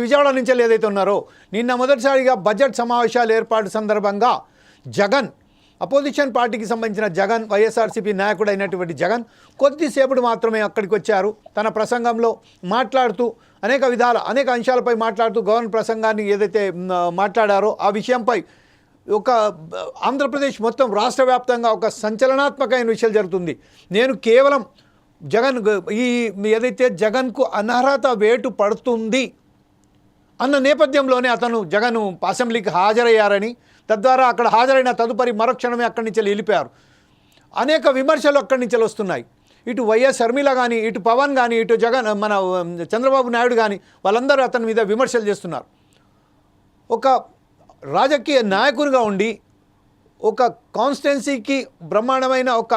విజయవాడ నుంచి ఏదైతే ఉన్నారో నిన్న మొదటిసారిగా బడ్జెట్ సమావేశాలు ఏర్పాటు సందర్భంగా జగన్ అపోజిషన్ పార్టీకి సంబంధించిన జగన్ వైఎస్ఆర్సీపీ నాయకుడు అయినటువంటి జగన్ కొద్దిసేపటి మాత్రమే అక్కడికి వచ్చారు. తన ప్రసంగంలో మాట్లాడుతూ అనేక విధాల అనేక అంశాలపై మాట్లాడుతూ గవర్నర్ ప్రసంగాన్ని ఏదైతే మాట్లాడారో ఆ విషయంపై ఒక ఆంధ్రప్రదేశ్ మొత్తం రాష్ట్ర వ్యాప్తంగా ఒక సంచలనాత్మకమైన విషయాలు జరుగుతుంది. నేను కేవలం జగన్ ఈ ఏదైతే జగన్కు అనర్హత వేటు పడుతుంది అన్న నేపథ్యంలోనే అతను జగన్ అసెంబ్లీకి హాజరయ్యారని తద్వారా అక్కడ హాజరైన తదుపరి మరుక్షణమే అక్కడి నుంచి వెళ్ళిపోయారు. అనేక విమర్శలు అక్కడి నుంచి వస్తున్నాయి. ఇటు వైఎస్ షర్మిల కానీ ఇటు పవన్ కానీ ఇటు జగన్ మన చంద్రబాబు నాయుడు కానీ వాళ్ళందరూ అతని మీద విమర్శలు చేస్తున్నారు. ఒక రాజకీయ నాయకునిగా ఉండి ఒక కాన్స్టిట్యున్సీకి బ్రహ్మాండమైన ఒక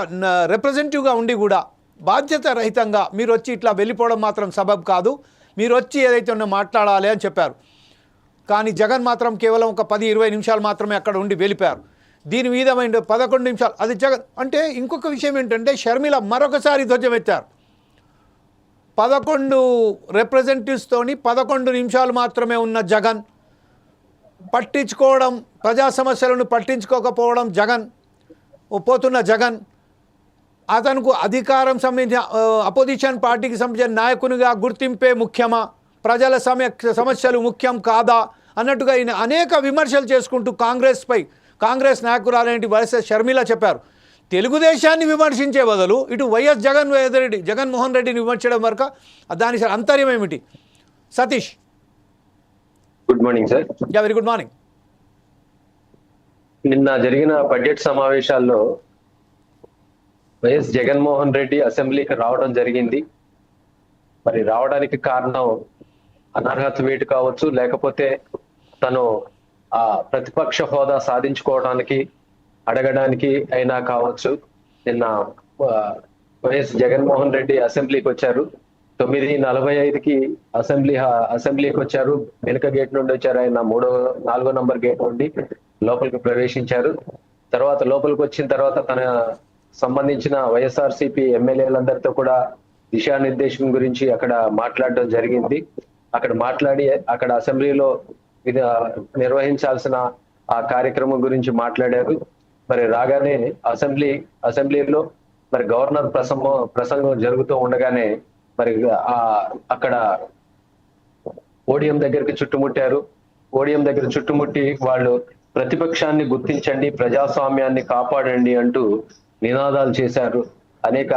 రిప్రజెంటివ్గా ఉండి కూడా బాధ్యత రహితంగా మీరు వచ్చి ఇట్లా వెళ్ళిపోవడం మాత్రం సబబ్ కాదు. మీరు వచ్చి ఏదైతే ఉన్నా మాట్లాడాలి అని చెప్పారు. కానీ జగన్ మాత్రం కేవలం ఒక పది ఇరవై నిమిషాలు మాత్రమే అక్కడ ఉండి వెళ్ళిపోయారు. దీని మీద మైండ్ పదకొండు నిమిషాలు. అది జగన్ అంటే ఇంకొక విషయం ఏంటంటే షర్మిల మరొకసారి ధ్వజమెత్తారు పదకొండు రిప్రజెంటేటివ్స్తోని పదకొండు నిమిషాలు మాత్రమే ఉన్న జగన్ పట్టించుకోవడం ప్రజా సమస్యలను పట్టించుకోకపోవడం జగన్ పోతున్న జగన్ అతనుకు అధికారం సంబంధించిన అపోజిషన్ పార్టీకి సంబంధించిన నాయకునిగా గుర్తింపే ముఖ్యమా? ప్రజల సమ సమస్యలు ముఖ్యం కాదా? అన్నట్టుగా ఈయన అనేక విమర్శలు చేసుకుంటూ కాంగ్రెస్పై కాంగ్రెస్ నాయకురాలేంటి వైఎస్ షర్మిల చెప్పారు. తెలుగుదేశాన్ని విమర్శించే బదులు ఇటు వైఎస్ జగన్ రెడ్డి జగన్మోహన్ రెడ్డిని విమర్శించడం వరకు దాని అంతర్యం ఏమిటి? Satish. Good morning sir yeah very good morning నిన్న జరిగిన బడ్జెట్ సమావేశాల్లో వైఎస్ జగన్మోహన్ రెడ్డి అసెంబ్లీకి రావడం జరిగింది. మరి రావడానికి కారణం అనర్హత వేటు కావచ్చు లేకపోతే తను ఆ ప్రతిపక్ష హోదా సాధించుకోవడానికి అడగడానికి అయినా కావచ్చు. నిన్న వైఎస్ జగన్మోహన్ రెడ్డి అసెంబ్లీకి వచ్చారు. తొమ్మిది నలభై ఐదుకి అసెంబ్లీ అసెంబ్లీకి వచ్చారు. వెనుక గేట్ నుండి వచ్చారు ఆయన మూడో నాలుగో నంబర్ గేట్ నుండి లోపలికి ప్రవేశించారు. తర్వాత లోపలికి వచ్చిన తర్వాత తన సంబంధించిన వైఎస్ఆర్సిపి ఎమ్మెల్యేలందరితో కూడా దిశానిర్దేశం గురించి అక్కడ మాట్లాడడం జరిగింది. అక్కడ మాట్లాడి అక్కడ అసెంబ్లీలో ఇది నిర్వహించాల్సిన ఆ కార్యక్రమం గురించి మాట్లాడారు. మరి రాగానే అసెంబ్లీ అసెంబ్లీలో మరి గవర్నర్ ప్రసంగం ప్రసంగం జరుగుతూ ఉండగానే మరి ఆ అక్కడ ఓడియం దగ్గరికి చుట్టుముట్టారు. ఓడియం దగ్గర చుట్టుముట్టి వాళ్ళు ప్రతిపక్షాన్ని గుర్తించండి ప్రజాస్వామ్యాన్ని కాపాడండి అంటూ నినాదాలు చేశారు. అనేక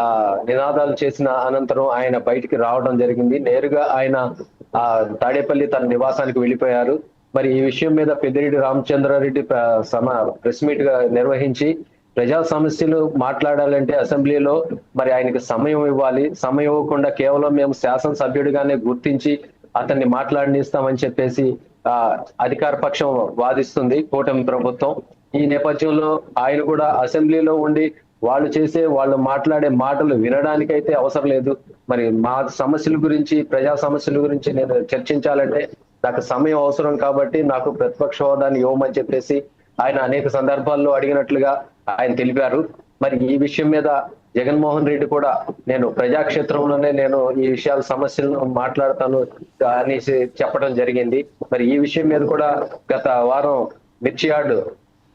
ఆ నినాదాలు చేసిన అనంతరం ఆయన బయటికి రావడం జరిగింది. నేరుగా ఆయన ఆ తాడేపల్లి తన నివాసానికి వెళ్ళిపోయారు. మరి ఈ విషయం మీద పెద్దిరెడ్డి రామచంద్రారెడ్డి ప్ర- సమ ప్రెస్ మీట్గా నిర్వహించి ప్రజా సమస్యలు మాట్లాడాలంటే అసెంబ్లీలో మరి ఆయనకి సమయం ఇవ్వాలి. సమయం ఇవ్వకుండా కేవలం మేము శాసనసభ్యుడిగానే గుర్తించి అతన్ని మాట్లాడనిస్తామని చెప్పేసి ఆ అధికార పక్షం వాదిస్తుంది కూటమి ప్రభుత్వం. ఈ నేపథ్యంలో ఆయన కూడా అసెంబ్లీలో ఉండి వాళ్ళు చేసే వాళ్ళు మాట్లాడే మాటలు వినడానికైతే అవసరం లేదు. మరి మా సమస్యల గురించి ప్రజా సమస్యల గురించి నేను చర్చించాలంటే నాకు సమయం అవసరం కాబట్టి నాకు ప్రతిపక్ష హోదాన్ని ఇవ్వమని చెప్పేసి ఆయన అనేక సందర్భాల్లో అడిగినట్లుగా ఆయన తెలిపారు. మరి ఈ విషయం మీద జగన్మోహన్ రెడ్డి కూడా నేను ప్రజాక్షేత్రంలోనే నేను ఈ విషయాల సమస్యలను మాట్లాడతాను అనేసి చెప్పడం జరిగింది. మరి ఈ విషయం మీద కూడా గత వారం మిర్చియార్డ్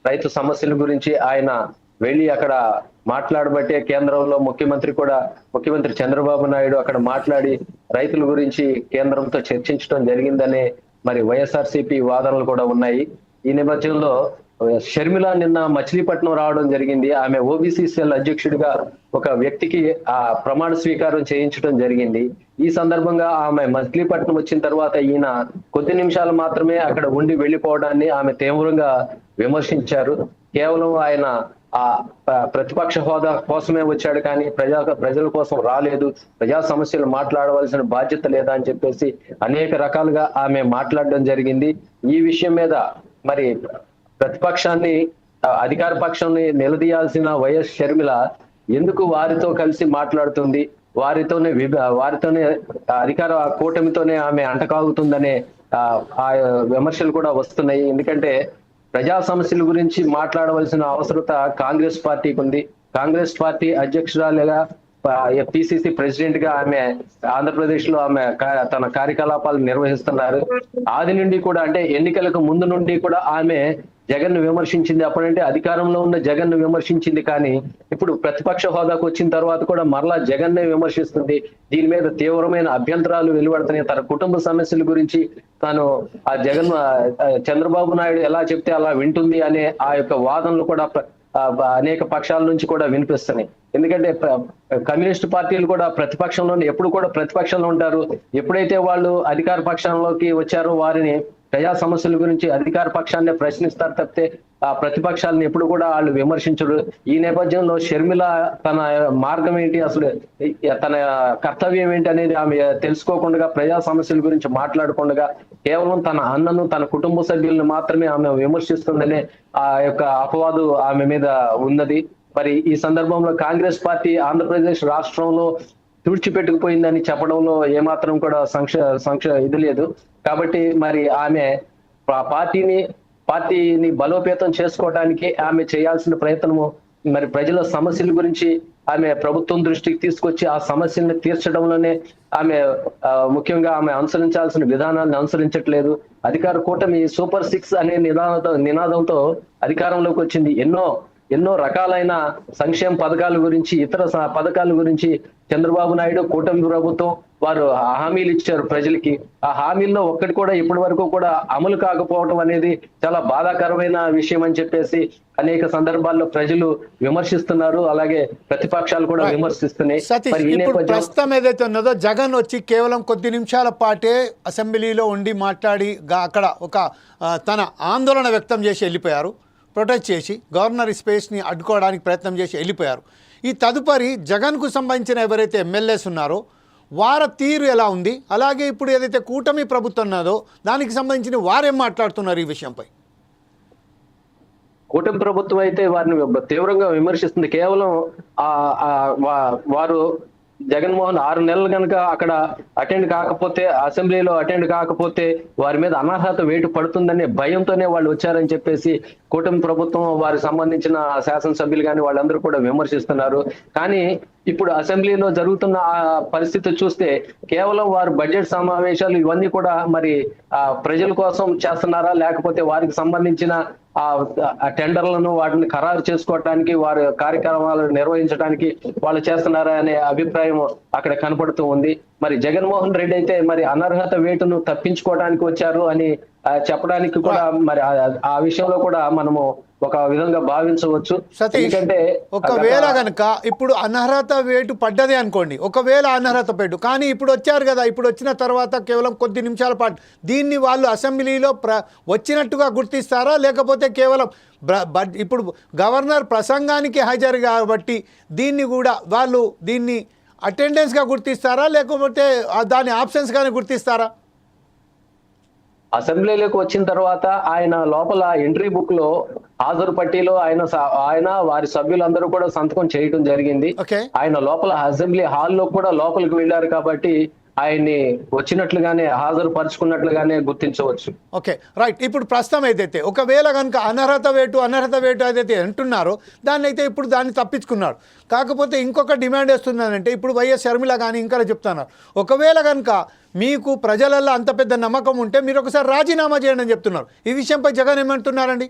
రైతు సమస్యల గురించి ఆయన వెళ్ళి అక్కడ మాట్లాడబట్టే కేంద్రంలో ముఖ్యమంత్రి కూడా ముఖ్యమంత్రి చంద్రబాబు నాయుడు అక్కడ మాట్లాడి రైతుల గురించి కేంద్రంతో చర్చించడం జరిగిందనే మరి వైఎస్ఆర్సీపీ వాదనలు కూడా ఉన్నాయి. ఈ నేపథ్యంలో షర్మిల నిన్న మచిలీపట్నం రావడం జరిగింది. ఆమె ఓబీసీ సెల్ అధ్యక్షుడిగా ఒక వ్యక్తికి ఆ ప్రమాణ స్వీకారం చేయించడం జరిగింది. ఈ సందర్భంగా ఆమె మచిలీపట్నం వచ్చిన తర్వాత ఈయన కొద్ది నిమిషాలు మాత్రమే అక్కడ ఉండి వెళ్ళిపోవడాన్ని ఆమె తీవ్రంగా విమర్శించారు. కేవలం ఆయన ఆ ప్రతిపక్ష హోదా కోసమే వచ్చాడు కానీ ప్రజా ప్రజల కోసం రాలేదు. ప్రజా సమస్యలు మాట్లాడవలసిన బాధ్యత లేదా అని చెప్పేసి అనేక రకాలుగా ఆమె మాట్లాడడం జరిగింది. ఈ విషయం మీద మరి ప్రతిపక్షాన్ని అధికార పక్షాన్ని నిలదీయాల్సిన వైఎస్ షర్మిల ఎందుకు వారితో కలిసి మాట్లాడుతుంది? వారితోనే విభ వారితోనే అధికార కూటమితోనే ఆమె అంటకాగుతుందనే ఆ, ఆ విమర్శలు కూడా వస్తున్నాయి. ఎందుకంటే ప్రజా సమస్యల గురించి మాట్లాడవలసిన అవసరత కాంగ్రెస్ పార్టీకి ఉంది. కాంగ్రెస్ పార్టీ అధ్యక్షురాలుగా పిసిసి ప్రెసిడెంట్గా ఆమె ఆంధ్రప్రదేశ్లో ఆమె కా- తన కార్యకలాపాలు నిర్వహిస్తున్నారు. ఆది నుండి కూడా అంటే ఎన్నికలకు ముందు నుండి కూడా ఆమె జగన్ను విమర్శించింది అప్పుడంటే అధికారంలో ఉన్న జగన్ను విమర్శించింది కానీ ఇప్పుడు ప్రతిపక్ష హోదాకు వచ్చిన తర్వాత కూడా మరలా జగన్ నే విమర్శిస్తుంది. దీని మీద తీవ్రమైన అభ్యంతరాలు వెలువడుతున్నాయి. తన కుటుంబ సమస్యల గురించి తాను ఆ జగన్ చంద్రబాబు నాయుడు ఎలా చెప్తే అలా వింటుంది అనే ఆ యొక్క వాదనలు కూడా అనేక పక్షాల నుంచి కూడా వినిపిస్తున్నాయి. ఎందుకంటే కమ్యూనిస్ట్ పార్టీలు కూడా ప్రతిపక్షంలో ఎప్పుడు కూడా ప్రతిపక్షంలో ఉంటారు. ఎప్పుడైతే వాళ్ళు అధికార పక్షంలోకి వచ్చారో వారిని ప్రజా సమస్యల గురించి అధికార పక్షాన్ని ప్రశ్నిస్తారు తప్పితే ఆ ప్రతిపక్షాలను ఎప్పుడు కూడా వాళ్ళు విమర్శించరు. ఈ నేపథ్యంలో షర్మిల తన మార్గం ఏంటి? అసలు తన కర్తవ్యం ఏంటి అనేది ఆమె తెలుసుకోకుండా ప్రజా సమస్యల గురించి మాట్లాడకుండా కేవలం తన అన్నను తన కుటుంబ సభ్యులను మాత్రమే ఆమె విమర్శిస్తుందనే ఆ యొక్క అపవాదు ఆమె మీద ఉన్నది. మరి ఈ సందర్భంలో కాంగ్రెస్ పార్టీ ఆంధ్రప్రదేశ్ రాష్ట్రంలో తుడిచిపెట్టుకుపోయిందని చెప్పడంలో ఏమాత్రం కూడా సంక్ష సంక్ష ఇది లేదు. కాబట్టి మరి ఆమె పార్టీని పార్టీని బలోపేతం చేసుకోవడానికి ఆమె చేయాల్సిన ప్రయత్నము మరి ప్రజల సమస్యల గురించి ఆమె ప్రభుత్వం దృష్టికి తీసుకొచ్చి ఆ సమస్యల్ని తీర్చడంలోనే ఆమె ముఖ్యంగా ఆమె అనుసరించాల్సిన విధానాన్ని అనుసరించట్లేదు. అధికార కూటమి సూపర్ సిక్స్ అనే నినాదంతో నినాదంతో అధికారంలోకి వచ్చింది. ఎన్నో ఎన్నో రకాలైన సంక్షేమ పథకాల గురించి ఇతర పథకాల గురించి చంద్రబాబు నాయుడు కూటమి ప్రభుత్వం వారు హామీలు ఇచ్చారు ప్రజలకి. ఆ హామీల్లో ఒక్కటి కూడా ఇప్పటి వరకు కూడా అమలు కాకపోవడం అనేది చాలా బాధాకరమైన విషయం అని చెప్పేసి అనేక సందర్భాల్లో ప్రజలు విమర్శిస్తున్నారు. అలాగే ప్రతిపక్షాలు కూడా విమర్శిస్తున్నాయి. ప్రస్తుతం ఏదైతే ఉన్నదో జగన్ వచ్చి కేవలం కొద్ది నిమిషాల పాటే అసెంబ్లీలో ఉండి మాట్లాడి అక్కడ ఒక తన ఆందోళన వ్యక్తం చేసి వెళ్ళిపోయారు. ప్రొటెస్ట్ చేసి గవర్నర్ స్పేస్ని అడ్డుకోవడానికి ప్రయత్నం చేసి వెళ్ళిపోయారు. ఈ తదుపరి జగన్కు సంబంధించిన ఎవరైతే ఎమ్మెల్యేస్ ఉన్నారో వార తీరు ఎలా ఉంది? అలాగే ఇప్పుడు ఏదైతే కూటమి ప్రభుత్వం ఉన్నదో దానికి సంబంధించిన వారేం మాట్లాడుతున్నారు ఈ విషయంపై? కూటమి ప్రభుత్వం అయితే వారిని తీవ్రంగా విమర్శిస్తుంది. కేవలం వారు జగన్మోహన్ ఆరు నెలలు కనుక అక్కడ అటెండ్ కాకపోతే అసెంబ్లీలో అటెండ్ కాకపోతే వారి మీద అనర్హత వేటు పడుతుందనే భయంతోనే వాళ్ళు వచ్చారని చెప్పేసి కూటమి ప్రభుత్వం వారికి సంబంధించిన శాసనసభ్యులు కానీ వాళ్ళందరూ కూడా విమర్శిస్తున్నారు. కానీ ఇప్పుడు అసెంబ్లీలో జరుగుతున్న ఆ పరిస్థితి చూస్తే కేవలం వారు బడ్జెట్ సమావేశాలు ఇవన్నీ కూడా మరి ఆ ప్రజల కోసం చేస్తున్నారా లేకపోతే వారికి సంబంధించిన ఆ టెండర్లను వాటిని ఖరారు చేసుకోవడానికి వారి కార్యక్రమాలు నిర్వహించడానికి వాళ్ళు చేస్తున్నారా అనే అభిప్రాయం అక్కడ కనపడుతూ ఉంది. మరి జగన్మోహన్ రెడ్డి అయితే మరి అనర్హత వేటును తప్పించుకోవడానికి వచ్చారు అని చెప్పడానికి కూడా మరి ఆ విషయంలో కూడా మనము ఒక విధంగా భావించవచ్చు. సతీష్ ఎందుకంటే ఒకవేళ కనుక ఇప్పుడు అనర్హత వేటు పడ్డది అనుకోండి ఒకవేళ అనర్హత పెట్టు కానీ ఇప్పుడు వచ్చారు కదా ఇప్పుడు వచ్చిన తర్వాత కేవలం కొద్ది నిమిషాల పాటు దీన్ని వాళ్ళు అసెంబ్లీలో ప్ర వచ్చినట్టుగా గుర్తిస్తారా? లేకపోతే కేవలం ఇప్పుడు గవర్నర్ ప్రసంగానికి హాజరు కాబట్టి దీన్ని కూడా వాళ్ళు దీన్ని అటెండెన్స్గా గుర్తిస్తారా? లేకపోతే దాని ఆప్షన్స్గానే గుర్తిస్తారా? అసెంబ్లీలోకి వచ్చిన తర్వాత ఆయన లోపల ఎంట్రీ బుక్లో హాజరు పట్టీలో ఆయన ఆయన వారి సభ్యులందరూ కూడా సంతకం చేయడం జరిగింది. ఆయన లోపల అసెంబ్లీ హాల్లో కూడా లోపలికి వెళ్ళారు కాబట్టి ఆయన్ని వచ్చినట్లుగానే హాజరుపరుచుకున్నట్లుగానే గుర్తించవచ్చు. Okay right. ఇప్పుడు ప్రస్తుతం ఏదైతే ఒకవేళ కనుక అనర్హత వేటు అనర్హత వేటు ఏదైతే అంటున్నారో దాన్ని అయితే ఇప్పుడు దాన్ని తప్పించుకున్నారు. కాకపోతే ఇంకొక డిమాండ్ వేస్తుందంటే ఇప్పుడు వైఎస్ షర్మిల కానీ ఇంకా చెప్తున్నారు. ఒకవేళ కనుక మీకు ప్రజలల్లో అంత పెద్ద నమ్మకం ఉంటే మీరు ఒకసారి రాజీనామా చేయండి అని చెప్తున్నారు. ఈ విషయంపై జగన్ ఏమంటున్నారండి?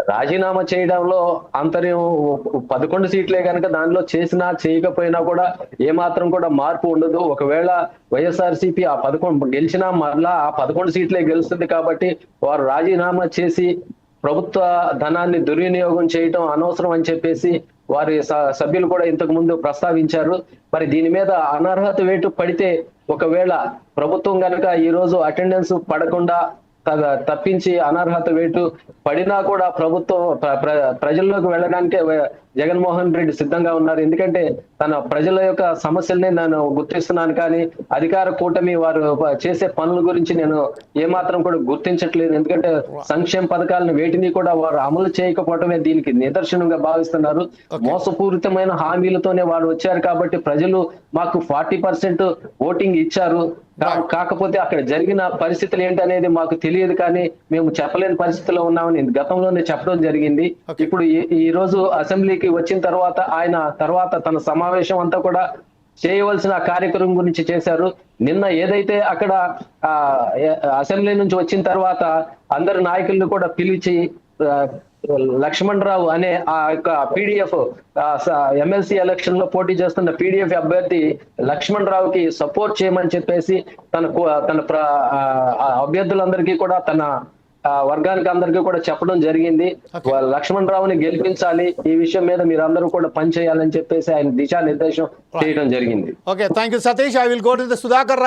రాజీనామా చేయడంలో అంతర్యం పదకొండు సీట్లే కనుక దానిలో చేసినా చేయకపోయినా కూడా ఏమాత్రం కూడా మార్పు ఉండదు. ఒకవేళ వైఎస్ఆర్సీపీ ఆ పదకొండు గెలిచినా మరలా ఆ పదకొండు సీట్లే గెలుస్తుంది కాబట్టి వారు రాజీనామా చేసి ప్రభుత్వ ధనాన్ని దుర్వినియోగం చేయటం అనవసరం అని చెప్పేసి వారి స- సభ్యులు కూడా ఇంతకు ముందు ప్రస్తావించారు. మరి దీని మీద అనర్హత వేటు పడితే ఒకవేళ ప్రభుత్వం కనుక ఈ రోజు అటెండెన్స్ పడకుండా త- తప్పించి అనర్హత వేటు పడినా కూడా ప్రభుత్వం ప్ర- ప్ర- ప్రజల్లోకి వెళ్ళడానికి జగన్మోహన్ రెడ్డి సిద్ధంగా ఉన్నారు. ఎందుకంటే తన ప్రజల యొక్క సమస్యల్ని నేను గుర్తిస్తున్నాను కానీ అధికార కూటమి వారు చేసే పనుల గురించి నేను ఏమాత్రం కూడా గుర్తించట్లేదు. ఎందుకంటే సంక్షేమ పథకాలను వేటిని కూడా వారు అమలు చేయకపోవడమే దీనికి నిదర్శనంగా భావిస్తున్నారు. మోసపూరితమైన హామీలతోనే వారు వచ్చారు కాబట్టి ప్రజలు మాకు ఫార్టీ పర్సెంట్ ఓటింగ్ ఇచ్చారు. కాకపోతే అక్కడ జరిగిన పరిస్థితులు ఏంటనేది మాకు తెలియదు కానీ మేము చెప్పలేని పరిస్థితిలో ఉన్నామని గతంలోనే చెప్పడం జరిగింది. ఇప్పుడు ఈ- రోజు అసెంబ్లీకి వచ్చిన తర్వాత ఆయన తర్వాత తన సమావేశం అంతా కూడా చేయవలసిన కార్యక్రమం గురించి చేశారు. నిన్న ఏదైతే అక్కడ అసెంబ్లీ నుంచి వచ్చిన తర్వాత అందరు నాయకులను కూడా పిలిచి లక్ష్మణ్ రావు అనే ఆ యొక్క పీడిఎఫ్ ఎమ్మెల్సీ ఎలక్షన్లో పోటీ చేస్తున్న పీడిఎఫ్ అభ్యర్థి లక్ష్మణ్ రావుకి సపోర్ట్ చేయమని చెప్పేసి తన తన అభ్యర్థులందరికీ కూడా తన వర్గానికి అందరికీ కూడా చెప్పడం జరిగింది. లక్ష్మణ్ రావుని గెలిపించాలి. ఈ విషయం మీద మీరందరూ కూడా పనిచేయాలని చెప్పేసి ఆయన దిశానిర్దేశం చేయడం జరిగింది. Okay thank you Satish I will go to the Sudhakar